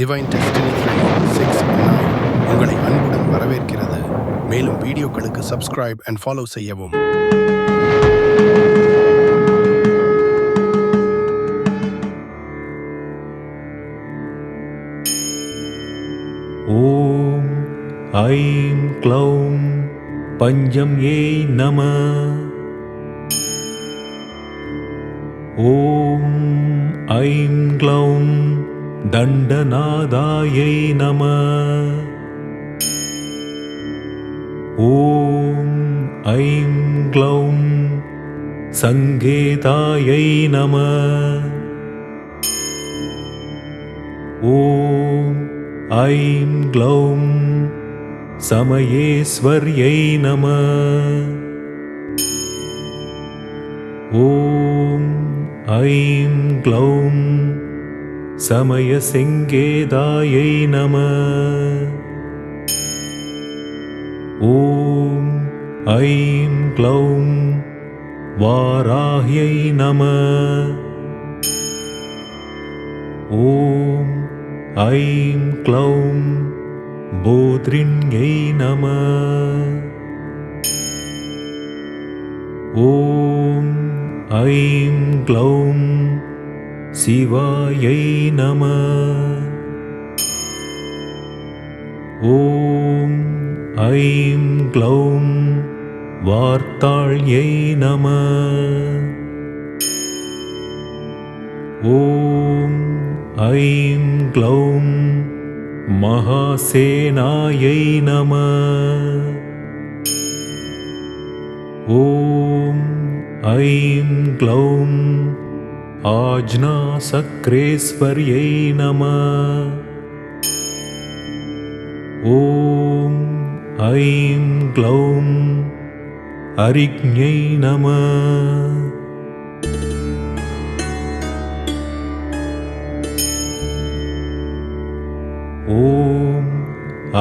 Divine destiny three six nine உங்களை அன்புடன் வரவேற்கிறது. மேலும் வீடியோக்களுக்கு சப்ஸ்கிரைப் அண்ட் ஃபாலோ செய்யவும். ஓம் ஐம் க்ளௌம் பஞ்சம் ஏய் நம. ஓம் ஐம் க்ளௌம் दण्डनादायै नमः। ॐ ऐं क्लौं सङ्गेतायै नमः। ॐ ऐं ग्लौं समयेश्वर्यै नमः। ॐ ऐं ग्लौं समयसिङ्गेदायै नमः। ॐ ऐं ग्लौं वाराह्यै नमः। ॐ ऐं क्लौं बोध्रिण्यै नमः। ॐ ऐं क्लौं शिवायै नमः। ॐ ऐं क्लौं वार्ताಳ್यै नमः। ॐ ऐं क्लौं महासेनायै नमः। ॐ ऐं क्लौं आज्ञासक्रेश्वर्यै नमः। ॐ ऐं क्लौं अरिज्ञै नमः। ॐ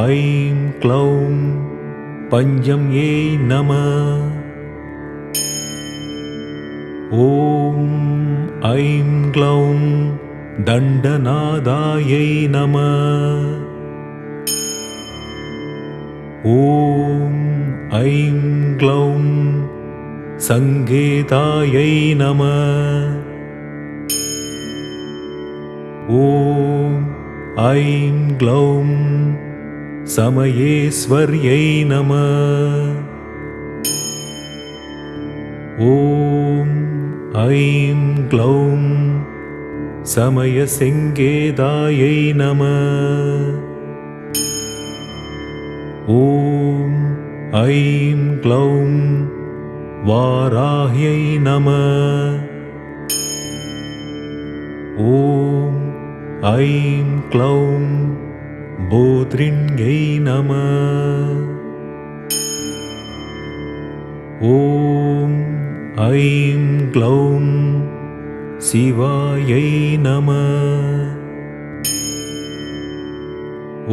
ऐं क्लौं पञ्जं ये नमः। ॐ ऐं क्लौं दण्डनादायै नमः। ॐ ऐं क्लौं सङ्गेतायै ॐ ऐं ग्लौं समयेश्वर्यै नमः। ॐ ऐं ग्लौं समयसिङ्गेदायै नमः। ॐ ऐं ग्लौं वाराह्यै नमः। ॐ ऐं क्लौं बोध्रिण्यै नमः। ॐ ऐं क्लौं शिवायै नमः।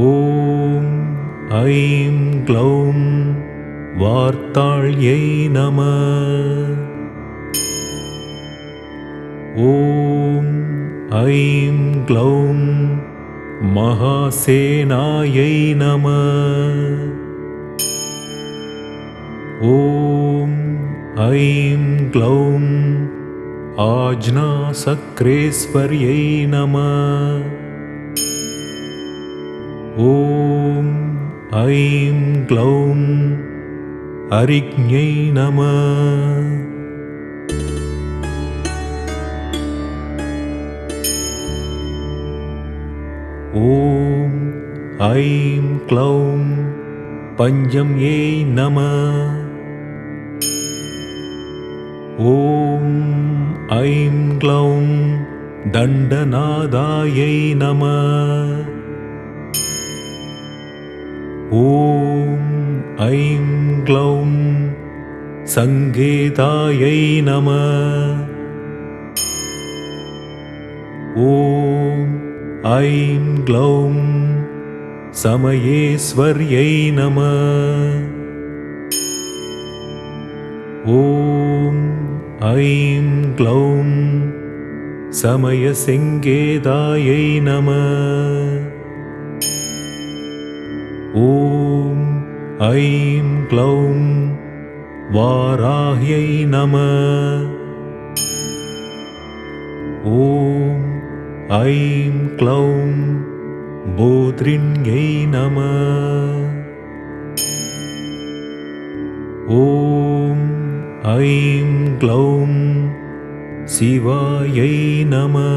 ॐ ऐं क्लौं ॐ ऐं क्लौं महासेनायै नमः ऐं क्लौं आज्ञासक्रेश्वर्यै नमः। ॐ ऐं क्लौं अरिज्ञै नमः। ॐ ऐं क्लौं पञ्जं ये नमः ॐ ऐं क्लौं दण्डनादायै नमः। ॐ ऐं क्लौं सङ्गेतायै नमः। ॐ ऐं ग्लौं समयेश्वर्यै नमः। ॐ ऐं क्लौं समयसिङ्गेदायै नमः। ॐ ऐं ग्लौं वाराह्यै नमः। ॐ ऐं क्लौं बोध्रिण्यै नमः। ॐ ऐं ग्लौं शिवायै नमः।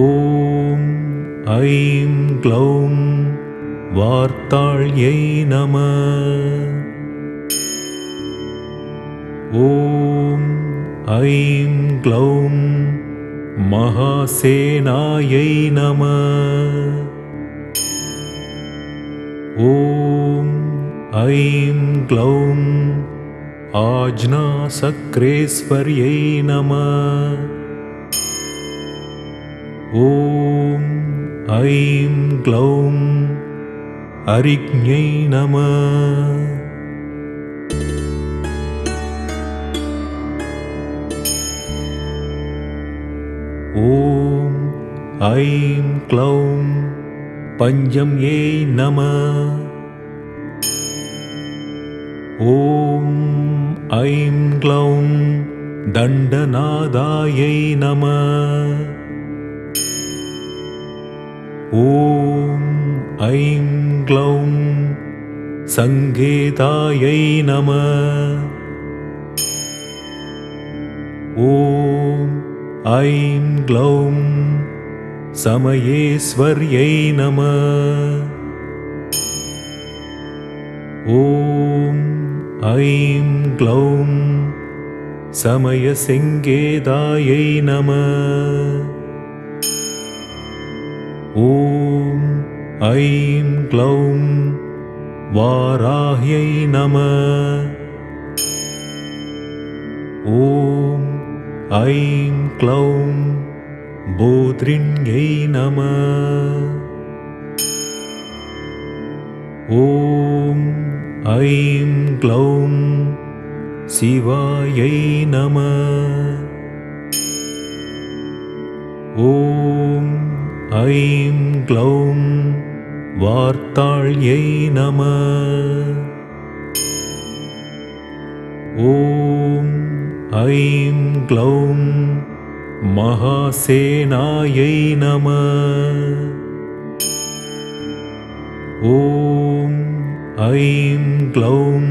ॐ ऐं ग्लौं वार्ताళ్यै नमः। ॐ ऐं ग्लौं महासेनायै नमः ऐं ग्लौं आज्ञासक्रेश्वर्यै नमः। ॐ ऐं ग्लौं अरिज्ञै नमः। ॐ ऐं क्लौं पञ्चम्यै नमः ॐ ऐं ग्लौं दण्डनादायै नमः। ॐ ऐं ग्लौं सङ्गीतायै नमः। ॐ ऐं ग्लौं समयेश्वर्यै नमः। ॐ ऐं ग्लौं समयसिङ्गेदायै नमः। ॐ ऐं ग्लौं वाराह्यै नमः। ॐ ऐं क्लौं बोध्रिण्यै नमः। ॐ ऐं ग्लौं शिवायै नमः। ॐ ऐं ग्लौं वार्ताళ్यै नमः। ॐ ऐं ग्लौं महासेनायै नमः। ॐ ऐं ग्लौं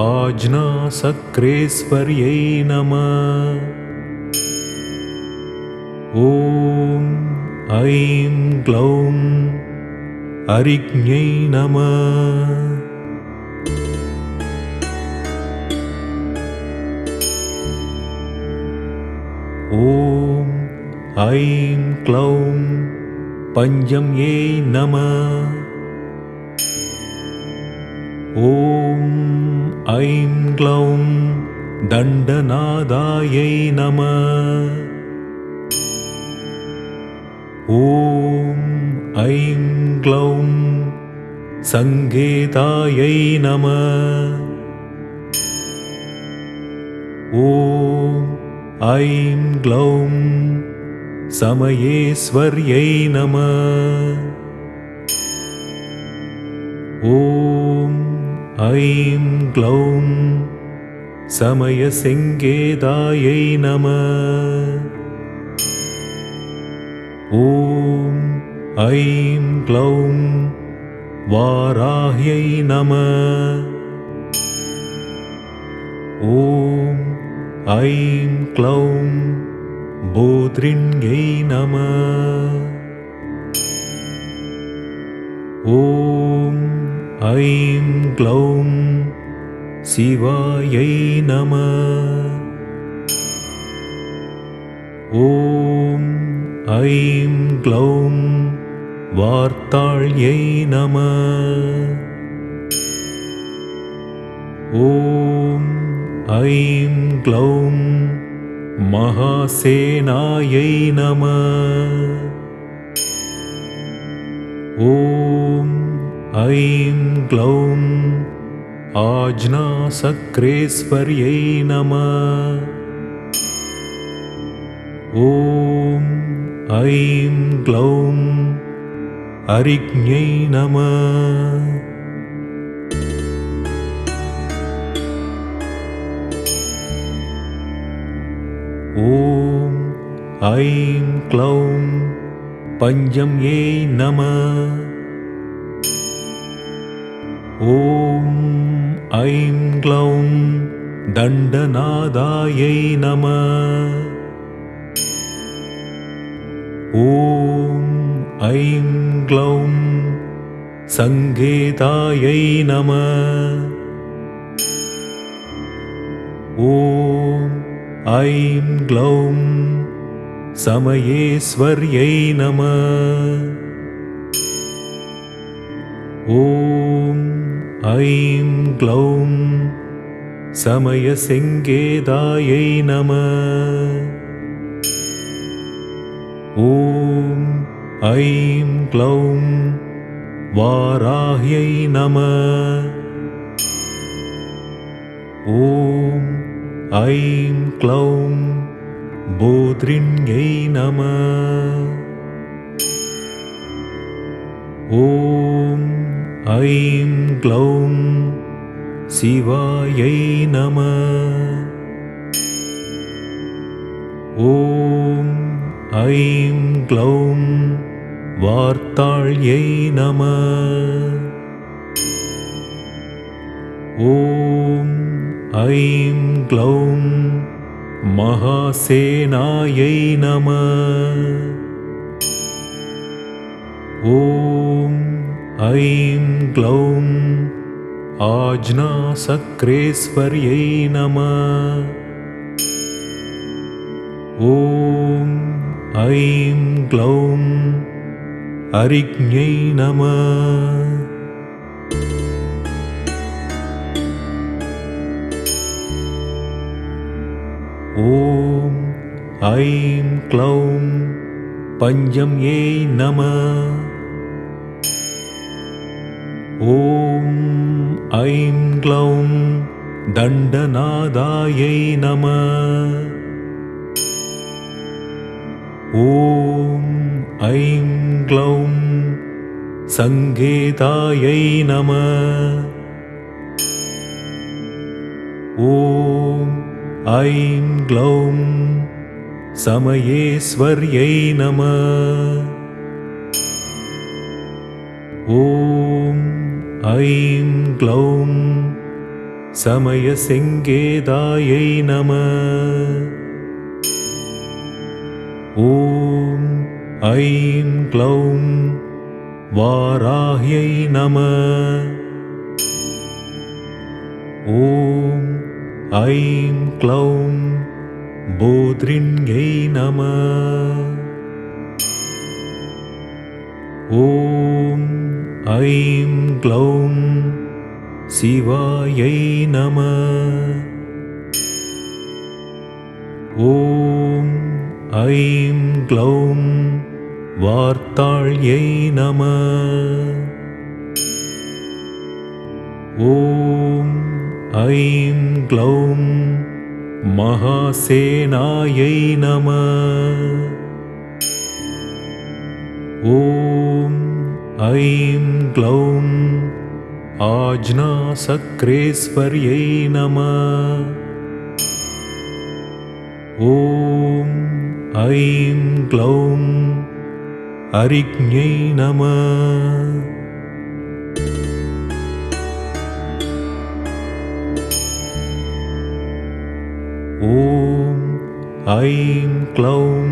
आज्ञासक्रेश्वर्यै नमः। ॐ ऐं ग्लौं अरिज्ञै नमः। ॐ ऐं क्लौं पञ्चम्यै नमः ॐ ऐं ग्लौं दण्डनादायै नमः। ॐ ऐं ग्लौं सङ्गीतायै नमः। ॐ ऐं ग्लौं समयेश्वर्यै नमः। ॐ ऐं ग्लौं समयसिङ्गेदायै नमः। ॐ ऐं ग्लौं वाराह्यै नमः। ॐ ऐं क्लौं बोध्रिण्यै नमः ऐं ग्लौं शिवायै नमः। ॐ ऐं ग्लौं वार्ताళ్यै नमः। ॐ ऐं ग्लौं महासेनायै नमः। ॐ ऐं ग्लौं आज्ञासक्रेश्वर्यै नमः। ॐ ऐं ग्लौं ॐ ऐं क्लौं पञ्जम्यै नमः ॐ ऐं क्लौं दण्डनादायै नमः। ॐ ऐं क्लौं सङ्गेतायै नमः। ॐ ऐं ग्लौं समयेश्वर्यै नमः ॐ ऐं ग्लौं समयसिङ्गेदायै नमः। ॐ ऐं ग्लौं वाराह्यै नमः। ॐ ऐं क्लौं बोध्रिण्यै नमः। ॐ ऐं क्लौं शिवायै नमः। ॐ ऐं क्लौं ॐ ऐं क्लौं महासेनायै नमः ऐं क्लौं आज्ञासक्रेश्वर्यै नमः। ॐ ऐं क्लौं अरिज्ञै नमः। ॐ ऐं क्लौं पञ्जम्यै नमः ॐ ऐं क्लौं दण्डनादायै नमः। ॐ ऐं क्लौं सङ्गेतायै नमः। ॐ ऐं ग्लौं समयेश्वर्यै नमः। ॐ ऐं ग्लौं समयसिङ्गेदायै नमः। ॐ ऐं क्लौं वाराह्यै नमः। ॐ ऐं क्लौं बोध्रिण्यै नमः ॐ ऐं क्लौं शिवायै नमः। ॐ ऐं नमः। ॐ ऐं क्लौं महासेनायै नमः। ॐ ऐं क्लौं आज्ञासक्रेश्वर्यै नमः। ॐ ऐं क्लौं अरिज्ञै नमः। ॐ ऐं क्लौं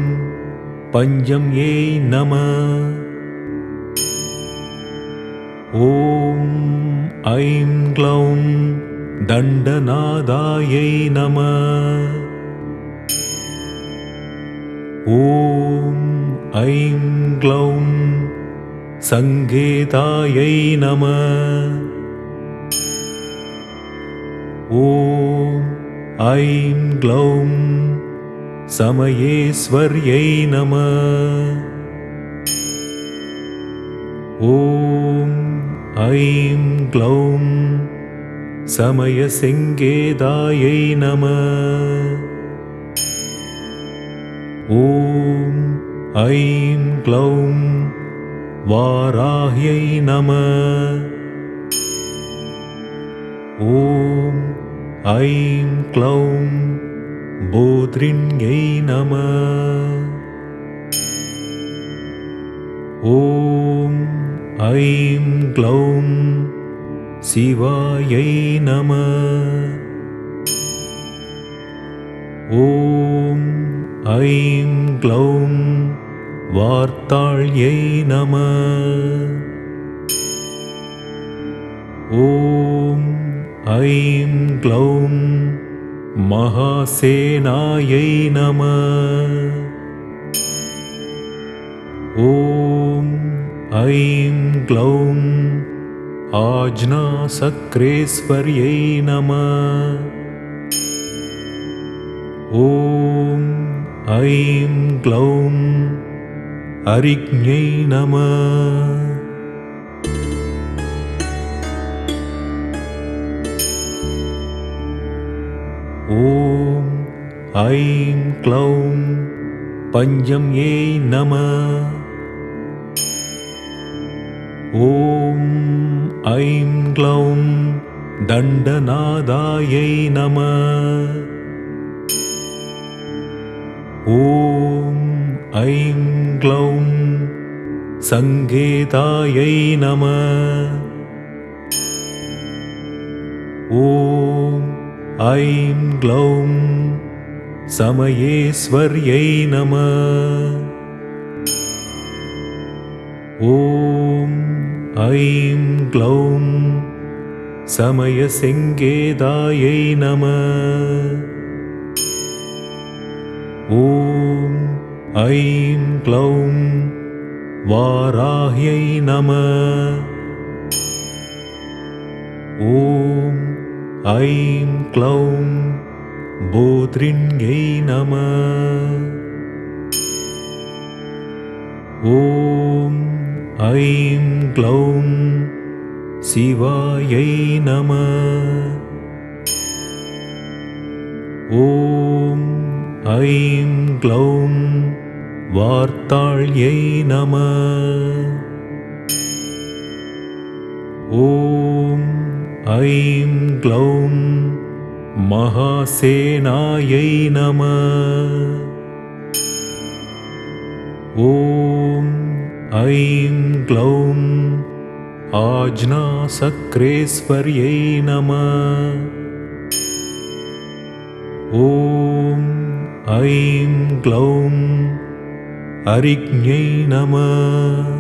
पञ्जम्यै नमः ॐ ऐं क्लौं दण्डनादायै नमः। ॐ ऐं नमः। ॐ ऐं ग्लौं समयेश्वर्यै नमः। ॐ ऐं ग्लौं समयसिङ्गेदायै नमः। ॐ ऐं ग्लौं वाराह्यै नमः। ॐ ऐं क्लौं बोध्रिण्यै नमः। ॐ ऐं ग्लौं शिवायै नमः। ॐ ऐं ग्लौं वार्ताळ्यै नमः। ॐ ऐं ग्लौं महासेनायै नमः। ॐ ऐं ग्लौं आज्ञासक्रेश्वर्यै नमः। ॐ ऐं ग्लौं हरिज्ञै नमः। ॐ ऐं क्लौं पञ्चम्यै नमः ॐ ऐं ग्लौं दण्डनादायै नमः। ॐ ऐं ग्लौं सङ्गेतायै नमः। ॐ ऐं ग्लौं समयेश्वर्यै नमः ॐ ऐं ग्लौं समयसिङ्गेदायै नमः। ॐ ऐं क्लौं वाराह्यै नमः। ॐ ऐं क्लौं बोध्रिण्यै नमः। ॐ ऐं क्लौं शिवायै नमः। ॐ ऐं ग्लौं वार्ताळ्यै नमः। ॐ ऐं ग्लौं महासेनायै नमः। ॐ ऐं ग्लौं आज्ञासक्रेश्वर्यै नमः। ॐ ऐं ग्लौं हरिज्ञै नमः